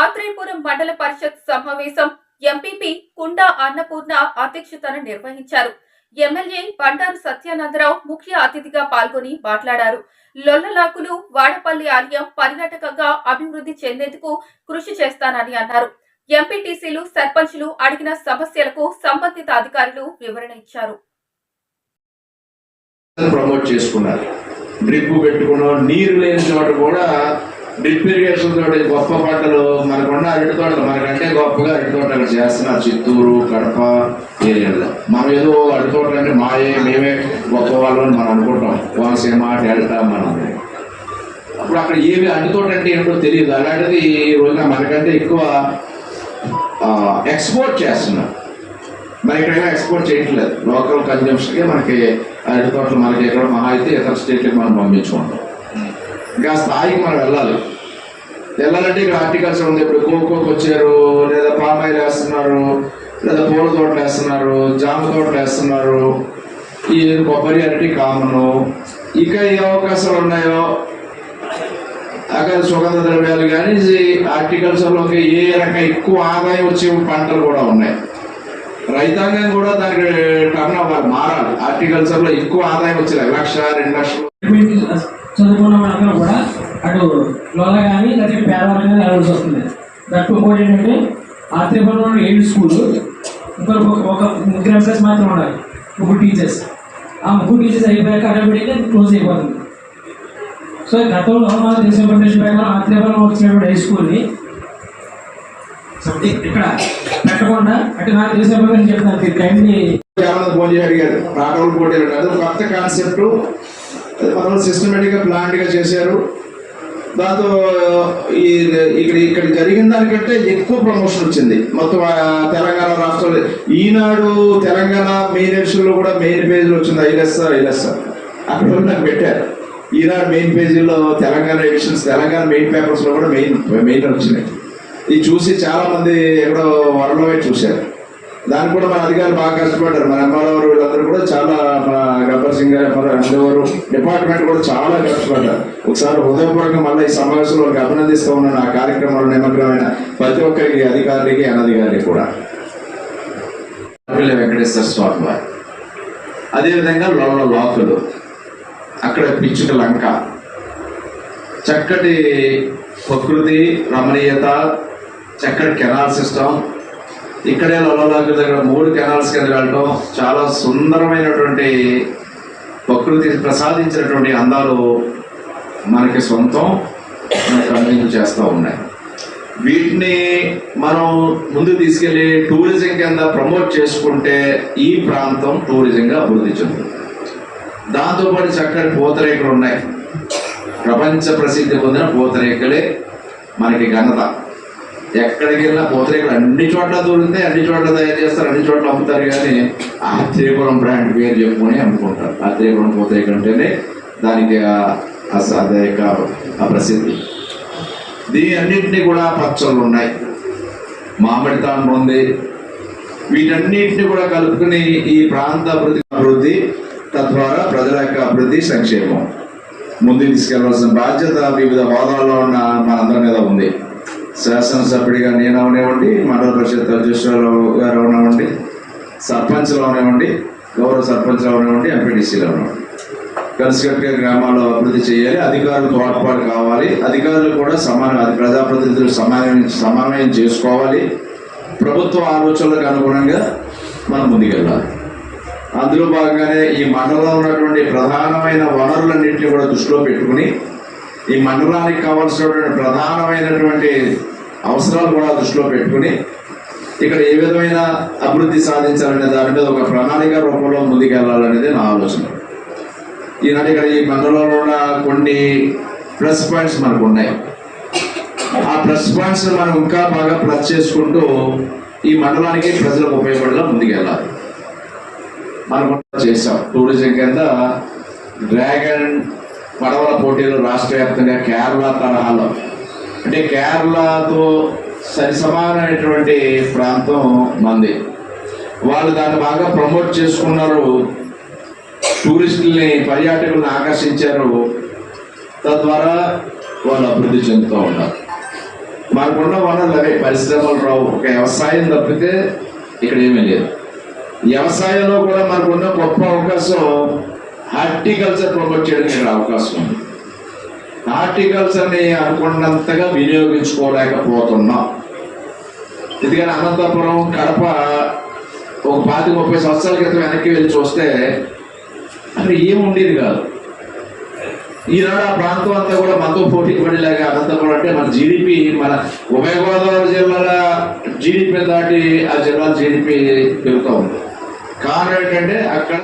ఆత్రేయపురం మండల పరిషత్ సమావేశం ఎంపీపీ కుండా అన్నపూర్ణ అధ్యక్షతన నిర్వహించారు. ఎమ్మెల్యే బండారు సత్యానందరావు ముఖ్య అతిథిగా పాల్గొని మాట్లాడారు. లొల్లలాకులు వాడపల్లి ఆలయం పర్యాటకంగా అభివృద్ధి చెందేందుకు కృషి చేస్తానని అన్నారు. ఎంపీటీసీలు సర్పంచ్లు అడిగిన సమస్యలకు సంబంధిత అధికారులు వివరణ ఇచ్చారు. ప్రమోట్ చేసుకున్నారు. డ్రిప్ పెట్టుకున్నాం నీరు లేని చోట కూడా డ్రిప్ ఇరిగేషన్ తోటి గొప్ప పంటలు మనకున్న అరటి తోటలు మనకంటే గొప్పగా అరటి తోటలు చేస్తున్నారు చిత్తూరు కడప ఏరియాలో. మనం ఏదో అరటి తోటలు అంటే మాయే మేమే గొప్ప వాళ్ళు అని మనం అనుకుంటాం. కోనసీమ డెల్టా మనం. అప్పుడు అక్కడ ఏమి అరటి తోట అంటే ఏంటో తెలియదు. అలాంటిది ఈ రోజున మనకంటే ఎక్కువ ఎక్స్పోర్ట్ చేస్తున్నారు. మరి ఎక్కడైనా ఎక్స్పోర్ట్ చేయట్లేదు. లోకల్ కన్జంప్షన్కి మనకి అరటి తోటలు మనకి ఎక్కడ మహా అయితే ఇతర స్టేట్లకు మనం పంపించుకుంటాం. ఇంకా ఆ స్థాయికి మనం వెళ్ళాలి. వెళ్ళాలంటే ఇక్కడ హార్టికల్చర్ ఉంది ఇప్పుడు కోకోకి వచ్చారు లేదా పామాయిల్ వేస్తున్నారు లేదా పూల తోటలు వేస్తున్నారు జామ తోటలు వేస్తున్నారు. ఈ కొబ్బరి అరటి కామను. ఇంకా ఏ అవకాశాలు ఉన్నాయో? అక్కడ సుగంధ ద్రవ్యాలు కానీ హార్టికల్చర్లోకి ఏ రకం ఎక్కువ ఆదాయం వచ్చే పంటలు కూడా ఉన్నాయి. రైతాంగం కూడా దానికి టర్న్ అవ్వాలి మారాలి. హార్టికల్చర్లో ఎక్కువ ఆదాయం వచ్చేది లక్ష రెండు లక్షలు. Uh, లోన కానీ లేకపోతే పేదవాళ్ళు కానీ వస్తుంది దట్టు ఇంకోటి ఏంటంటే ఆత్రేయపురంలో ఏడు స్కూల్ ఇంకొక ఒక- ఒక ముగ్గురు ఎంప్లాయీస్ మాత్రం ఉండాలి. ముగ్గురు టీచర్స్. ఆ ముగ్గురు టీచర్స్ అయిపోయాక ఆటోమేటిక్గా క్లోజ్ అయిపోతుంది. సో గతంలో మన దేశ ఇన్ఫర్మేషన్ ప్రకారం ఆత్రేయపురం వచ్చినటువంటి హై స్కూల్ని ఇక్కడ పెట్టకుండా అంటే నాకు దేశ ఇన్ఫర్మేషన్ చెప్తాను మీరు కైండ్లీ చాలా మంది అడిగారు. అది కొత్త కాన్సెప్ట్ అది మనం సిస్టమేటిక్గా గా చేశారు. దాంతో ఈ ఇక్కడ ఇక్కడ జరిగిన దానికంటే ఎక్కువ ప్రమోషన్ వచ్చింది. మొత్తం తెలంగాణ రాష్ట్రంలో ఈనాడు తెలంగాణ మెయిన్ ఎడిషన్లో కూడా మెయిన్ పేజీలో వచ్చింది ఐలెస్ ఐలెస్ అక్కడ నాకు పెట్టారు. ఈనాడు మెయిన్ పేజీలో తెలంగాణ ఎడిషన్స్ తెలంగాణ మెయిన్ పేపర్స్లో కూడా మెయిన్ మెయిన్ వచ్చినాయి. ఇది చూసి చాలామంది ఎక్కడో వరలో చూశారు. దానికి కూడా మన అధికారులు బాగా కష్టపడ్డారు. మన ఎంఆర్ఓ వీళ్ళందరూ కూడా చాలా మన గబ్బర్ సింగ్ గారు ఎంఆర్ఓ డిపార్ట్మెంట్ కూడా చాలా కష్టపడ్డారు. ఒకసారి హృదయపూర్వకంగా మళ్ళీ ఈ సమావేశంలో అభినందిస్తూ ఉన్నాను. ఆ కార్యక్రమంలో నిమగ్నమైన ప్రతి ఒక్కరికి అధికారికి అనధికారికి కూడా. పిల్ల వెంకటేశ్వర స్వామి వారు. అదేవిధంగా లోన లోకులు. అక్కడ పిచ్చుక లంక. చక్కటి ప్రకృతి రమణీయత చక్కటి కెనాల్ సిస్టమ్ ఇక్కడే లొల్లలాగు దగ్గర మూడు కెనాల్స్ కింద వెళ్ళటం చాలా సుందరమైనటువంటి ప్రకృతి ప్రసాదించినటువంటి అందాలు మనకి సొంతం మనకి చేస్తూ ఉన్నాయి. వీటిని మనం ముందు తీసుకెళ్ళి టూరిజం కింద ప్రమోట్ చేసుకుంటే ఈ ప్రాంతం టూరిజంగా అభివృద్ధి చెందుతుంది. దాంతోపాటు చక్కటి పూతరేకులు ఉన్నాయి. ప్రపంచ ప్రసిద్ధి పొందిన పూతరేకులే మనకి ఘనత. ఎక్కడికి వెళ్ళినా పూతరేకులు అన్ని చోట్ల దొరుకుతాయి అన్ని చోట్ల తయారు చేస్తారు అన్ని చోట్ల అమ్ముతారు కానీ ఆత్రేయపురం బ్రాండ్ పేరు చెప్పుకొని అమ్ముకుంటారు. ఆత్రేయపురం పూతరేకులు అంటేనే దానికి అదే ప్రసిద్ధి. దీని అన్నింటినీ కూడా పచ్చళ్ళు ఉన్నాయి. మామిడి తాండ్రు ఉంది. వీటన్నిటిని కూడా కలుపుకుని ఈ ప్రాంత అభివృద్ధి అభివృద్ధి తద్వారా ప్రజల యొక్క అభివృద్ధి సంక్షేమం. ముందుకు తీసుకెళ్ళవలసిన బాధ్యత వివిధ హోదాల్లో ఉన్న మనందరి మీద ఉంది. శాసనసభ్యుడిగా నేను అవనివ్వండి మండల పరిషత్ అధ్యక్షురాలు గారు అవనివ్వండి సర్పంచ్లు అవనివ్వండి గౌరవ సర్పంచ్లు అవనివ్వండి ఎంపీటీసీలు అవనివ్వండి. కలిసికట్టుగా గ్రామాల్లో అభివృద్ధి చేయాలి అధికారులు తోడ్పాటు కావాలి అధికారులు కూడా సమానం అది ప్రజాప్రతినిధులు సమానం సమన్వయం చేసుకోవాలి. ప్రభుత్వ ఆలోచనలకు అనుగుణంగా మనం ముందుకెళ్ళాలి. అందులో భాగంగానే ఈ మండలంలో ఉన్నటువంటి ప్రధానమైన వనరులన్నింటినీ కూడా దృష్టిలో పెట్టుకుని ఈ మండలానికి కావాల్సినటువంటి ప్రధానమైనటువంటి అవసరాలు కూడా దృష్టిలో పెట్టుకుని ఇక్కడ ఏ విధమైన అభివృద్ధి సాధించాలనే దాని మీద ఒక ప్రణాళిక రూపంలో ముందుకెళ్ళాలనేది నా ఆలోచన. ఈనాడు ఇక్కడ ఈ మండలంలో ఉన్న కొన్ని ప్లస్ పాయింట్స్ మనకు ఉన్నాయి ఆ ప్లస్ పాయింట్స్ మనం ఇంకా బాగా ప్లస్ చేసుకుంటూ ఈ మండలానికి ప్రజలకు ఉపయోగపడేలా ముందుకెళ్ళాలి. మనం చేసాం టూరిజం కింద డ్రాగన్ పడవల పోటీలు రాష్ట్ర వ్యాప్తంగా కేరళ తరహాలో. అంటే కేరళతో సరి సమానమైనటువంటి ప్రాంతం మంది. వాళ్ళు దాన్ని బాగా ప్రమోట్ చేసుకున్నారు. టూరిస్టుల్ని పర్యాటకులను ఆకర్షించారు. తద్వారా వాళ్ళు అభివృద్ధి చెందుతూ ఉన్నారు. మనకున్న వనరులు అవే పరిశ్రమలు రావు. ఒక వ్యవసాయం తప్పితే ఇక్కడ ఏమీ లేదు. వ్యవసాయంలో కూడా మనకున్న గొప్ప అవకాశం హార్టికల్చర్ ప్రమోట్ చేయడానికి ఇక్కడ అవకాశం ఉంది. హార్టికల్చర్ని అనుకున్నంతగా వినియోగించుకోలేకపోతున్నాం. ఎందుకని అనంతపురం కడప ఒక పాతి ముప్పై సంవత్సరాల క్రితం వెనక్కి వెళ్ళి చూస్తే అక్కడ ఏముండేది కాదు. ఈనాడు ఆ ప్రాంతం అంతా కూడా మనతో పోటీ పడేలాగా అనంతపురం అంటే మన జీడిపి మన ఉభయ గోదావరి జిల్లాల జీడిపి దాటి ఆ జిల్లా జీడిపి పెరుగుతూ ఉంది. కారణం ఏంటంటే అక్కడ